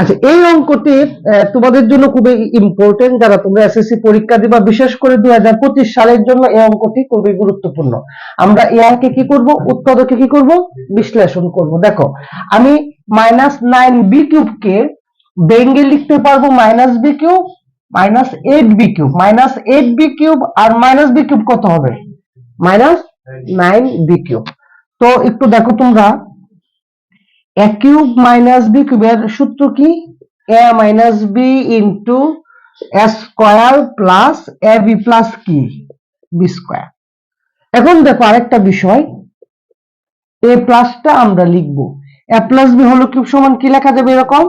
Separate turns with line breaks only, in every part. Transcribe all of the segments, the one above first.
আচ্ছা এই অঙ্কটি তোমাদের জন্য খুবই ইম্পর্টেন্ট যারা তোমরা এসএসসি পরীক্ষা দিবা, বিশেষ করে দুই সালের জন্য এই অঙ্কটি খুবই গুরুত্বপূর্ণ। আমরা এআইকে কি করব? উৎপাদকে কি করব? বিশ্লেষণ করব। দেখো, আমি মাইনাস নাইন বি কিউবকে বেঙ্গে লিখতে পারব minus B cube minus eight B cube minus eight B cube আর মাইনাস বি কিউব কত হবে? মাইনাস নাইন বি কিউব তো একটু দেখো তোমরা এ কিউব মাইনাস বি কিউবের সূত্র কি? A minus B into A square plus A B plus কি? বি স্কোয়ার এখন দেখো আরেকটা বিষয়। এ প্লাসটা আমরা লিখব। এ প্লাস বি হলো কিউব সমান কি লেখা যাবে এরকম?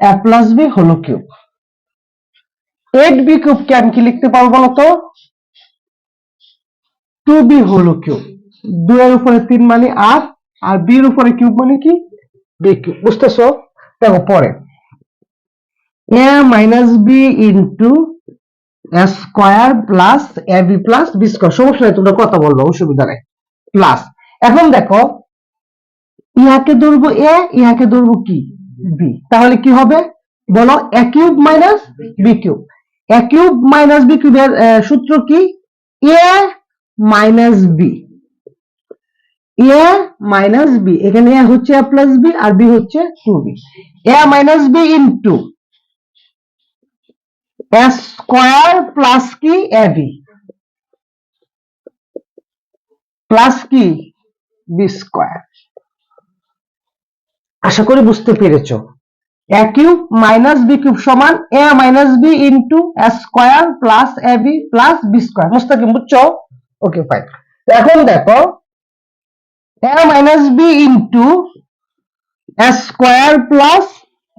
এ প্লাস বি হলো কিউব এইট বি কিউবকে আমি কি লিখতে পারব বলো তো? টু বি হলো কিউব দুয়ের উপরে তিন মানে আট আর বির উপরে কিউব মানে কি? বি কিউব বুঝতেছো? দেখো, পরে। A minus B into square plus A B plus B square সমস্যা নেই, তোমরা কথা বলব, অসুবিধা নেই। প্লাস এখন দেখো, ইহাকে ধরবো এ ইহাকে ধরবো কি? বি তাহলে কি হবে? বলো A cube minus B cube A cube minus B কিউবের সূত্র কি? A minus B A minus B এখানে এ হচ্ছে এ প্লাস বি আর বি হচ্ছে two B A minus B into A square plus কি? এ বি প্লাস কি? বি স্কোয়ার আশা করি বুঝতে পেরেছ। A cube minus B cube সমান A minus B into A square plus A B plus B square Mustakim, বুঝছ? Okay fine এখন দেখো a minus b into a square plus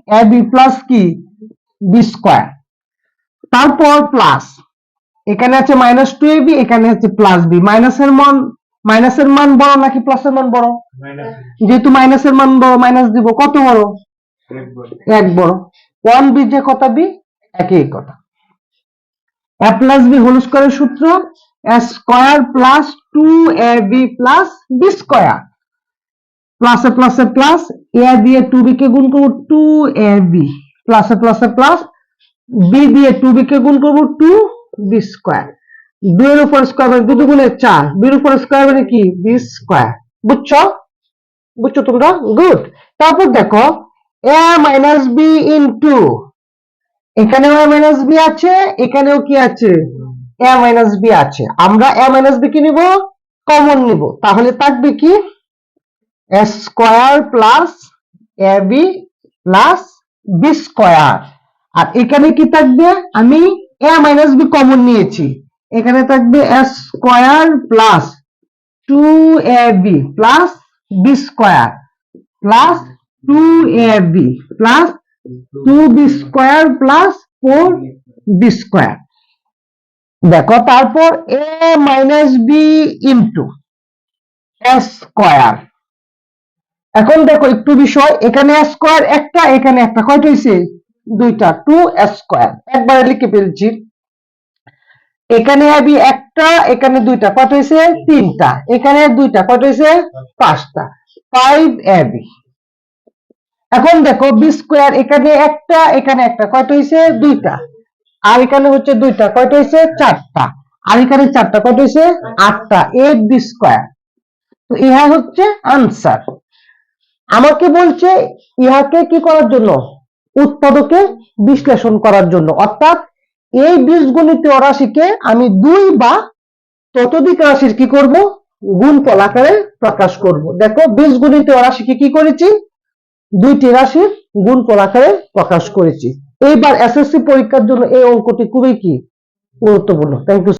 a b plus কি? b square. তারপর plus এখানে আছে minus two AB এখানে আছে plus B মাইনাসের মান মাইনাসের মান বড় নাকি প্লাসের মান বড়? যেহেতু মাইনাসের মান বড় মাইনাস দিব কত বড়? এক বড়। ওয়ান বি যে কথা বি একই কথা। এ প্লাস বি হোল স্কোয়ারের সূত্র A square plus two A B plus B square প্লাসে প্লাসে প্লাস এ দিয়ে টু বি কে গুণ করব টু এ বি প্লাসে প্লাসে প্লাস বি দিয়ে টু বি কে গুণ করব টু বি স্কোয়ার দুইয়ের উপর স্কোয়ার মানে দুটো গুণে চার। বির উপর স্কোয়ার মানে কি? বি স্কোয়ার বুঝছ? বুঝছ তোমরা? গুড তারপর দেখো এ মাইনাস বি ইন্টু এখানেও এ মাইনাস বি আছে, এখানেও কি আছে? এ মাইনাস বি আছে। আমরা এ মাইনাস বি কি নিব? কমন নিব। তাহলে থাকবে কি? A square plus A B plus B square আর এখানে কি থাকবে? আমি এ মাইনাস বি কমন নিয়েছি। এখানে থাকবে A square plus two A B plus B square plus two A B plus two B square plus four B square. দেখো তারপর A minus B into square এখন দেখো একটু বিষয় এখানে স্কোয়ার একটা এখানে একটা। কয়টা হয়েছে দুইটা। টু স্কোয়ার একবারে লিখে ফেলছি। এখানে এবি একটা এখানে দুইটা। কত হয়েছে তিনটা। এখানে দুইটা। কত হয়েছে পাঁচটা। ফাইভ এবি এখন দেখো বি স্কোয়ার এখানে একটা এখানে একটা, কয়টা হয়েছে দুইটা। আর এখানে হচ্ছে দুইটা, কয়টা হয়েছে চারটা। আর এখানে চারটা, কয়টা হয়েছে আটটা। এইট বি স্কোয়ার তো ইহা হচ্ছে আনসার আমাকে বলছে ইহাকে কি করার জন্য? উৎপাদকে বিশ্লেষণ করার জন্য। অর্থাৎ এই বীজগণিতীয় রাশিকে আমি দুই বা ততোধিক রাশির কি করব? গুণফল আকারে প্রকাশ করব। দেখো বীজগণিতীয় রাশিকে কি করেছি? দুইটি রাশির গুণফল আকারে প্রকাশ করেছি। এইবার এসএসসি পরীক্ষার জন্য এই অঙ্কটি খুবই কি গুরুত্বপূর্ণ। Thank you